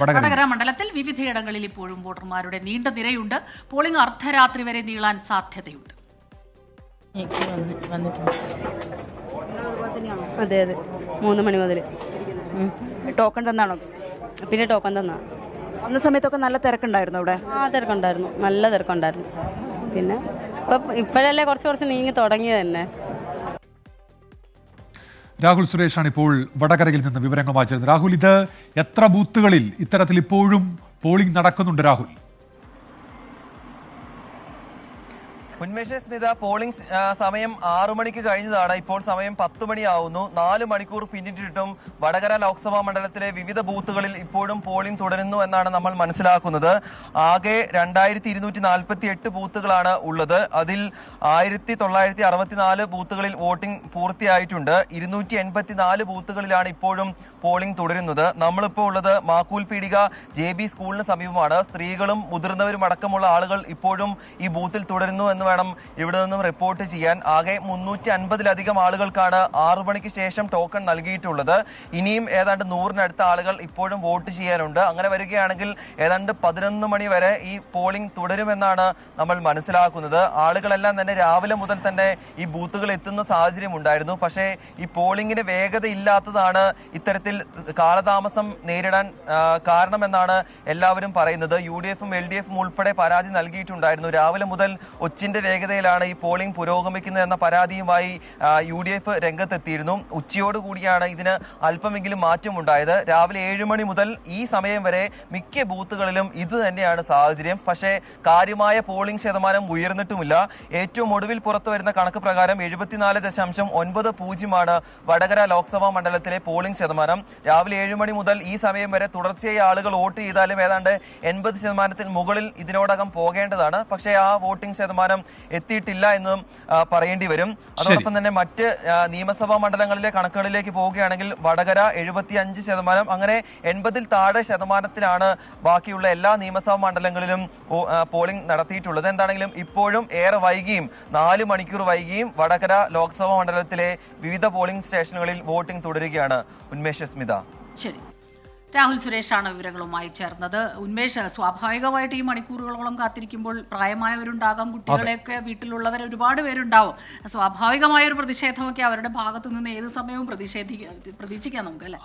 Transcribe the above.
വടകര. മണ്ഡലത്തിൽ വിവിധയിടങ്ങളിൽ ഇപ്പോഴും വോട്ടർമാരുടെ നീണ്ട നിരയുണ്ട്. പോളിംഗ് അർദ്ധരാത്രി വരെ നീളാൻ സാധ്യതയുണ്ട്. അതെ അതെ. മൂന്ന് മണി മുതൽ ടോക്കൺ തന്നാണോ? പിന്നെ ടോക്കൺ തന്നാ. വന്ന സമയത്തൊക്കെ നല്ല തിരക്കുണ്ടായിരുന്നു അവിടെ? ആ തിരക്കുണ്ടായിരുന്നു. നല്ല തിരക്കുണ്ടായിരുന്നു. പിന്നെ ഇപ്പം ഇപ്പോഴല്ലേ കുറച്ച് കുറച്ച് നീങ്ങി തുടങ്ങിയത് തന്നെ. രാഹുൽ സുരേഷാണ് ഇപ്പോൾ വടകരയിൽ നിന്ന് വിവരങ്ങൾ വായിച്ചിരുന്നത്. രാഹുൽ ഇത് എത്ര ബൂത്തുകളിൽ ഇത്തരത്തിൽ ഇപ്പോഴും പോളിംഗ് നടക്കുന്നുണ്ട് രാഹുൽ? ഉന്മേഷ സ്മിത പോളിംഗ് സമയം ആറു മണിക്ക് കഴിഞ്ഞതാണ്. ഇപ്പോൾ സമയം പത്ത് മണിയാവുന്നു. നാല് മണിക്കൂർ പിന്നിട്ടിട്ടും വടകര ലോക്സഭാ മണ്ഡലത്തിലെ വിവിധ ബൂത്തുകളിൽ ഇപ്പോഴും പോളിംഗ് തുടരുന്നു എന്നാണ് നമ്മൾ മനസ്സിലാക്കുന്നത്. ആകെ രണ്ടായിരത്തി ഇരുന്നൂറ്റി നാൽപ്പത്തി എട്ട് ബൂത്തുകളാണ് ഉള്ളത്. അതിൽ ആയിരത്തി തൊള്ളായിരത്തി അറുപത്തിനാല് ബൂത്തുകളിൽ വോട്ടിംഗ് പൂർത്തിയായിട്ടുണ്ട്. ഇരുന്നൂറ്റി എൺപത്തി നാല് ബൂത്തുകളിലാണ് ഇപ്പോഴും പോളിംഗ് തുടരുന്നത്. നമ്മളിപ്പോൾ ഉള്ളത് മാക്കൂൽ പീടിക ജെ ബി സ്കൂളിന് സമീപമാണ്. സ്ത്രീകളും മുതിർന്നവരും അടക്കമുള്ള ആളുകൾ ഇപ്പോഴും ഈ ബൂത്തിൽ തുടരുന്നു എന്ന് വേണം ഇവിടെ നിന്നും റിപ്പോർട്ട് ചെയ്യാൻ. ആകെ മുന്നൂറ്റി അൻപതിലധികം ആളുകൾക്കാണ് ആറു മണിക്ക് ശേഷം ടോക്കൺ നൽകിയിട്ടുള്ളത്. ഇനിയും ഏതാണ്ട് നൂറിനടുത്ത ആളുകൾ ഇപ്പോഴും വോട്ട് ചെയ്യാനുണ്ട്. അങ്ങനെ വരികയാണെങ്കിൽ ഏതാണ്ട് പതിനൊന്ന് മണി വരെ ഈ പോളിംഗ് തുടരുമെന്നാണ് നമ്മൾ മനസ്സിലാക്കുന്നത്. ആളുകളെല്ലാം തന്നെ രാവിലെ മുതൽ തന്നെ ഈ ബൂത്തുകൾ എത്തുന്ന സാഹചര്യം ഉണ്ടായിരുന്നു. പക്ഷേ ഈ പോളിംഗിന് വേഗത ഇല്ലാത്തതാണ് ഇത്തരത്തിൽ കാലതാമസം നേരിടാൻ കാരണമെന്നാണ് എല്ലാവരും പറയുന്നത്. യു ഡി എഫും എൽ ഡി എഫും ഉൾപ്പെടെ പരാതി നൽകിയിട്ടുണ്ടായിരുന്നു. രാവിലെ മുതൽ ഒച്ചിന്റെ വേഗതയിലാണ് ഈ പോളിംഗ് പുരോഗമിക്കുന്നത് എന്ന പരാതിയുമായി യു ഡി എഫ് രംഗത്തെത്തിയിരുന്നു. ഉച്ചയോടുകൂടിയാണ് ഇതിന് അല്പമെങ്കിലും മാറ്റമുണ്ടായത്. രാവിലെ ഏഴ് മണി മുതൽ ഈ സമയം വരെ മിക്ക ബൂത്തുകളിലും ഇത് തന്നെയാണ് സാഹചര്യം. പക്ഷേ കാര്യമായ പോളിംഗ് ശതമാനം ഉയർന്നിട്ടുമില്ല. ഏറ്റവും ഒടുവിൽ പുറത്തു വരുന്ന കണക്ക് പ്രകാരം എഴുപത്തിനാല് ദശാംശം ഒൻപത് പൂജ്യമാണ് വടകര ലോക്സഭാ മണ്ഡലത്തിലെ പോളിംഗ് ശതമാനം. രാവിലെ ഏഴ് മണി മുതൽ ഈ സമയം വരെ തുടർച്ചയായി ആളുകൾ വോട്ട് ചെയ്താലും ഏതാണ്ട് എൺപത് ശതമാനത്തിന് മുകളിൽ ഇതിനോടകം പോകേണ്ടതാണ്. പക്ഷേ ആ വോട്ടിംഗ് ശതമാനം എത്തിയിട്ടില്ല എന്നും പറയേണ്ടി വരും. അതോടൊപ്പം തന്നെ മറ്റ് നിയമസഭാ മണ്ഡലങ്ങളിലെ കണക്കുകളിലേക്ക് പോവുകയാണെങ്കിൽ വടകര എഴുപത്തി അഞ്ച് ശതമാനം അങ്ങനെ എൺപതിൽ താഴെ ശതമാനത്തിലാണ് ബാക്കിയുള്ള എല്ലാ നിയമസഭാ മണ്ഡലങ്ങളിലും പോളിംഗ് നടത്തിയിട്ടുള്ളത്. എന്താണെങ്കിലും ഇപ്പോഴും ഏറെ വൈകിയും നാല് മണിക്കൂർ വൈകിയും വടകര ലോക്സഭാ മണ്ഡലത്തിലെ വിവിധ പോളിംഗ് സ്റ്റേഷനുകളിൽ വോട്ടിംഗ് തുടരുകയാണ്. ഉന്മേഷ് സ്മിത. ശരി. രാഹുൽ സുരേഷാണ് വിവരങ്ങളുമായി ചേർന്നത്. ഉന്മേഷ് സ്വാഭാവികമായിട്ട് ഈ മണിക്കൂറുകളോളം കാത്തിരിക്കുമ്പോൾ പ്രായമായവരുണ്ടാകാം കുട്ടികളെയൊക്കെ വീട്ടിലുള്ളവർ ഒരുപാട് പേരുണ്ടാവും. സ്വാഭാവികമായ ഒരു പ്രതിഷേധമൊക്കെ അവരുടെ ഭാഗത്തു നിന്ന് ഏത് സമയവും പ്രതിഷേധിക്കാം പ്രതീക്ഷിക്കാം നമുക്ക് അല്ലേ?